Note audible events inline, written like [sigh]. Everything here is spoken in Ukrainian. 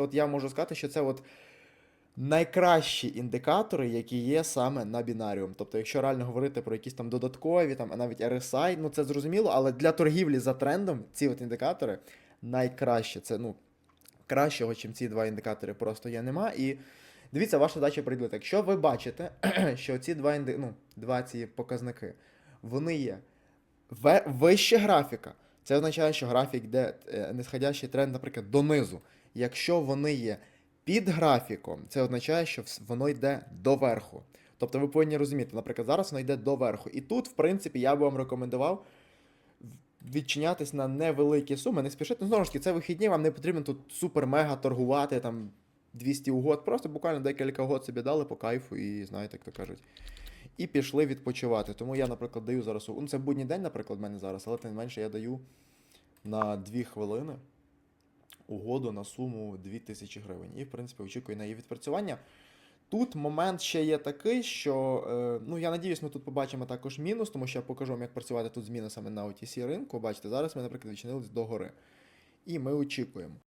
От я можу сказати, що це от найкращі індикатори, які є саме на бінаріум. Тобто, якщо реально говорити про якісь там додаткові, там, а навіть RSI, ну це зрозуміло, але для торгівлі за трендом ці от індикатори найкраще. Це ну, кращого, ніж ці два індикатори, просто є нема. І дивіться, ваша задача приділити. Якщо ви бачите, [clears throat] що ці два, інди... ну, два ці показники, вони є вище графіка, це означає, що графік йде е, нисходящий тренд, наприклад, донизу. Якщо вони є під графіком, це означає, що воно йде доверху. Тобто ви повинні розуміти, наприклад, зараз воно йде доверху. І тут, в принципі, я би вам рекомендував відчинятись на невеликі суми, не спішити. Ну, знову ж таки, це вихідні, вам не потрібно тут супер-мега торгувати там 200 угод. Просто буквально декілька угод собі дали по кайфу і знаєте, як то кажуть. І пішли відпочивати. Тому я, наприклад, даю зараз. Ну, це будній день, наприклад, в мене зараз, але тим не менше я даю на 2 хвилини угоду на суму 2000 гривень. І, в принципі, очікую на її відпрацювання. Тут момент ще є такий, що е, ну я надіюсь, ми тут побачимо також мінус, тому що я покажу вам, як працювати тут з мінусами на OTC ринку. Бачите, зараз ми, наприклад, відчинились догори. І ми очікуємо.